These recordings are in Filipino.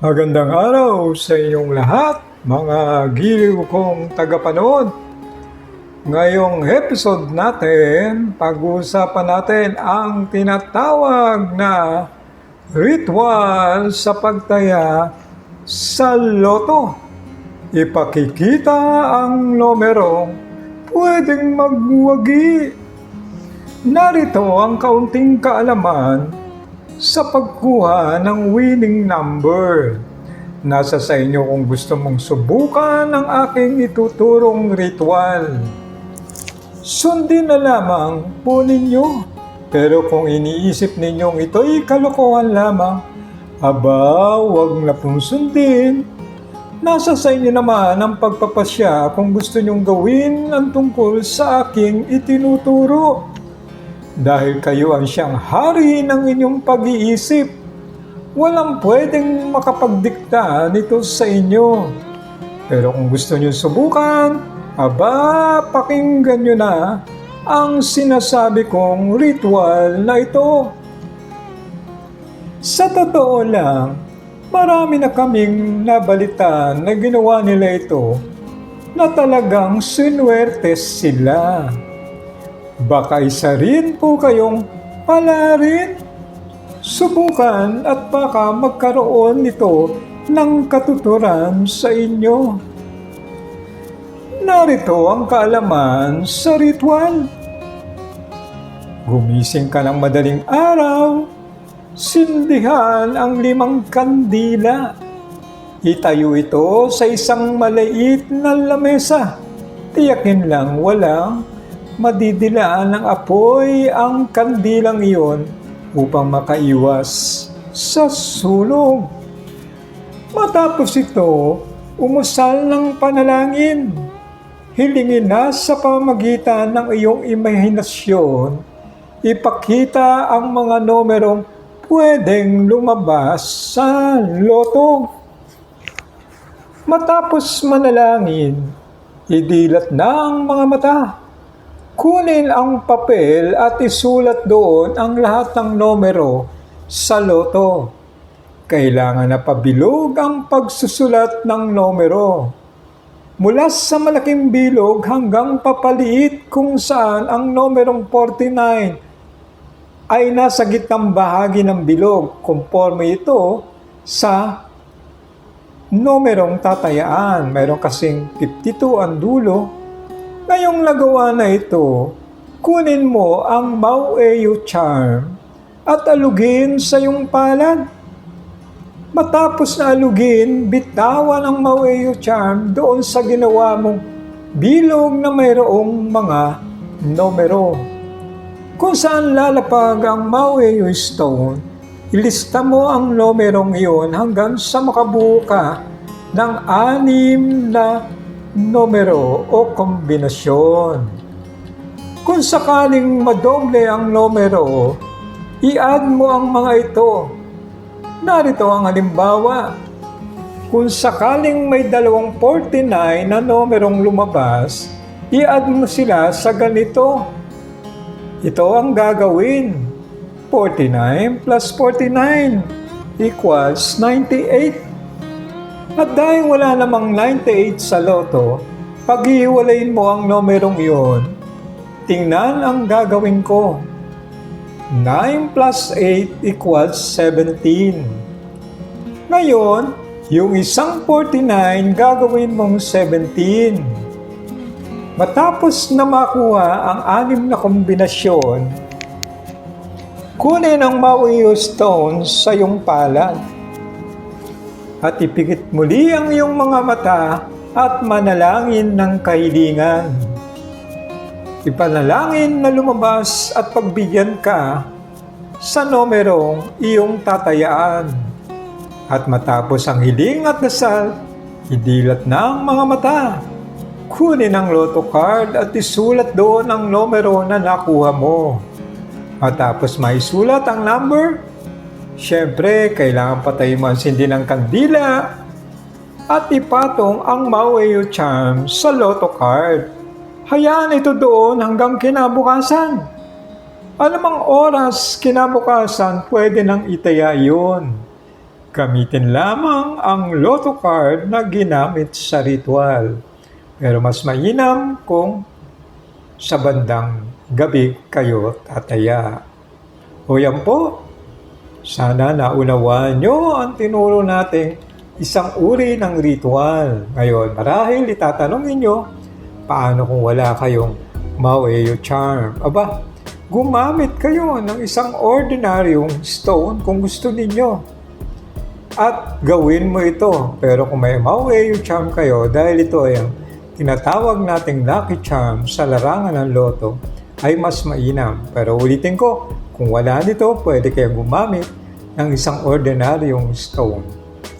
Magandang araw sa inyong lahat, mga giliw kong tagapanood. Ngayong episode natin, pag-uusapan natin ang tinatawag na ritual sa pagtaya sa loto. Ipakikita ang numerong pwedeng magwagi. Narito ang kaunting kaalaman sa pagkuha ng winning number. Nasa sa inyo kung gusto mong subukan ang aking ituturong ritual. Sundin na lamang po ninyo. Pero kung iniisip ninyong ito'y kalokohan lamang, aba, wag na pong sundin. Nasa sa inyo naman ang pagpapasya kung gusto nyong gawin ang tungkol sa aking itinuturo dahil kayo ang siyang hari ng inyong pag-iisip. Walang pwedeng makapagdikta nito sa inyo. Pero kung gusto niyo subukan, aba, pakinggan nyo na ang sinasabi kong ritual na ito. Sa totoo lang, marami na kaming nabalitan na ginawa nila ito na talagang sinwertes sila. Baka isa rin po kayong pala rin. Subukan at baka magkaroon nito ng katuturan sa inyo. Narito ang kaalaman sa ritual. Gumising ka ng madaling araw, sindihan ang limang kandila. Itayo ito sa isang maliit na lamesa. Tiyakin lang walang madidilaan ng apoy ang kandilang iyon upang makaiwas sa sunog. Matapos ito, umusal ng panalangin. Hilingin na sa pamagitan ng iyong imahinasyon, ipakita ang mga numerong pwedeng lumabas sa loto. Matapos manalangin, idilat na ang mga mata. Kunin ang papel at isulat doon ang lahat ng numero sa loto. Kailangan na pabilog ang pagsusulat ng numero. Mula sa malaking bilog hanggang papaliit kung saan ang numerong 49 ay nasa gitnang bahagi ng bilog conforme ito sa numerong tatayaan. Mayroon kasing 52 ang dulo Ngayong nagawa na ito, kunin mo ang Maueyo charm at alugin sa iyong palad. Matapos na alugin, bitawan ang Maueyo charm doon sa ginawa mong bilog na mayroong mga numero. Kung saan lalapag ang Maueyo stone, ilista mo ang numerong iyon hanggang sa makabuo ka ng anim na numero o kombinasyon. Kung sakaling madoble ang numero, i-add mo ang mga ito. Narito ang halimbawa. Kung sakaling may dalawang 49 na numerong lumabas, i-add mo sila sa ganito. Ito ang gagawin. 49 plus 49 equals 98. At dahil wala namang 98 sa loto, paghiwalayin mo ang numerong iyon, tingnan ang gagawin ko. 9 plus 8 equals 17. Ngayon, yung isang 49 gagawin mong 17. Matapos na makuha ang anim na kombinasyon, kunin ang Mauyo stones sa iyong palad at ipikit muli ang iyong mga mata at manalangin ng kahilingan. Ipanalangin na lumabas at pagbigyan ka sa numerong iyong tatayaan. At matapos ang hiling at dasal, idilat na ang mga mata. Kunin ang loto card at isulat doon ang numero na nakuha mo. Matapos maisulat ang number, Siyempre, kailangan patayin mo ang sindi ng kandila at ipatong ang Maueyo Charm sa Lotto card. Hayaan ito doon hanggang kinabukasan. Anumang oras kinabukasan, pwede nang itaya yun. Gamitin lamang ang lotto card na ginamit sa ritual. Pero mas mainam kung sa bandang gabi kayo tataya. O yan po, sana naunawaan nyo ang tinuro nating isang uri ng ritual. Ngayon, marahil itatanong ninyo, paano kung wala kayong Maueo Charm? Aba, gumamit kayo ng isang ordinaryong stone kung gusto ninyo. At gawin mo ito. Pero kung may Maueo Charm kayo, dahil ito ay ang tinatawag nating lucky charm sa larangan ng loto, ay mas mainam. Pero ulitin ko, kung wala nito, pwede kayong gumamit ng isang ordinaryong stone.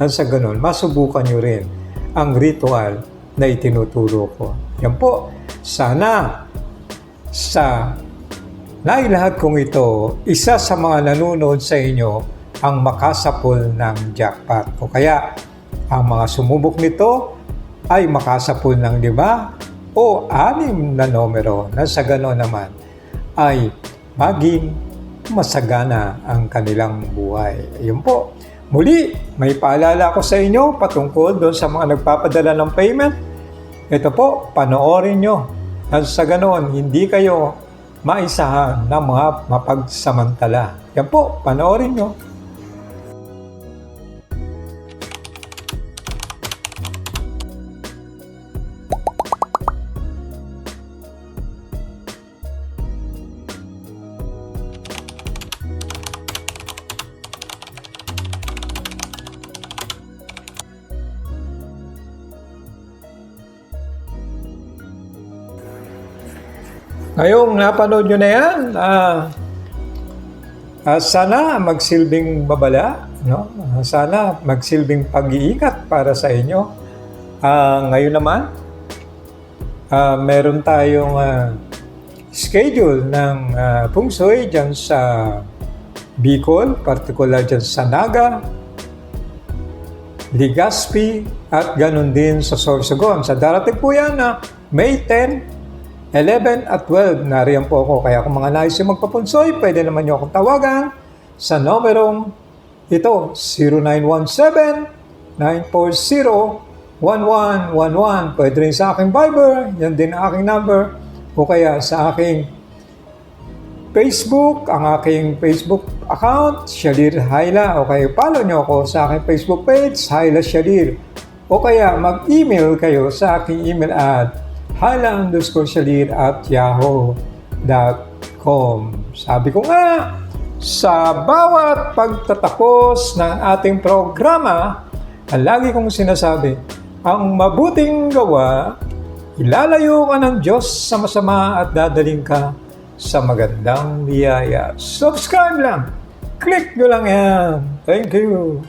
At sa ganun, masubukan nyo rin ang ritual na itinuturo ko. Yan po, sana sa nailahat kong ito, isa sa mga nanonood sa inyo ang makasapol ng jackpot. O kaya, ang mga sumubok nito ay makasapol ng lima o anim na numero na sa gano'n naman ay maging masagana ang kanilang buhay. Ayun po. Muli, may paalala ko sa inyo patungkol doon sa mga nagpapadala ng payment. Ito po, panoorin nyo. At sa ganoon, hindi kayo maisahan ng mga mapagsamantala. Yan po, panoorin nyo. Ngayong napanood nyo na yan, ah, ah, sana magsilbing babala, no? Ah, sana magsilbing pag-iikat para sa inyo. Ah, ngayon naman, ah, meron tayong ah, schedule ng ah, Feng dyan sa Bicol, particular dyan sa Naga, Legazpi, at ganun din sa Sorsogon. Sa darating po yan na May 10, 11 at 12, nariyan po ako. Kaya kung mga nais yung magpapunsoy, pwede naman nyo akong tawagan sa numerong ito, 0917-940-1111. Pwede rin sa aking Viber, yan din ang aking number. O kaya sa aking Facebook, ang aking Facebook account, Shalir Haila. O kaya follow nyo ako sa aking Facebook page, Haila Shalir. O kaya mag-email kayo sa aking email at hala underscore shalir at yahoo.com. Sabi ko nga, sa bawat pagtatapos ng ating programa, ang lagi kong sinasabi, ang mabuting gawa, ilalayo ka ng Diyos sa masama at dadaling ka sa magandang biyaya. Subscribe lang! Click nyo lang yan. Thank you.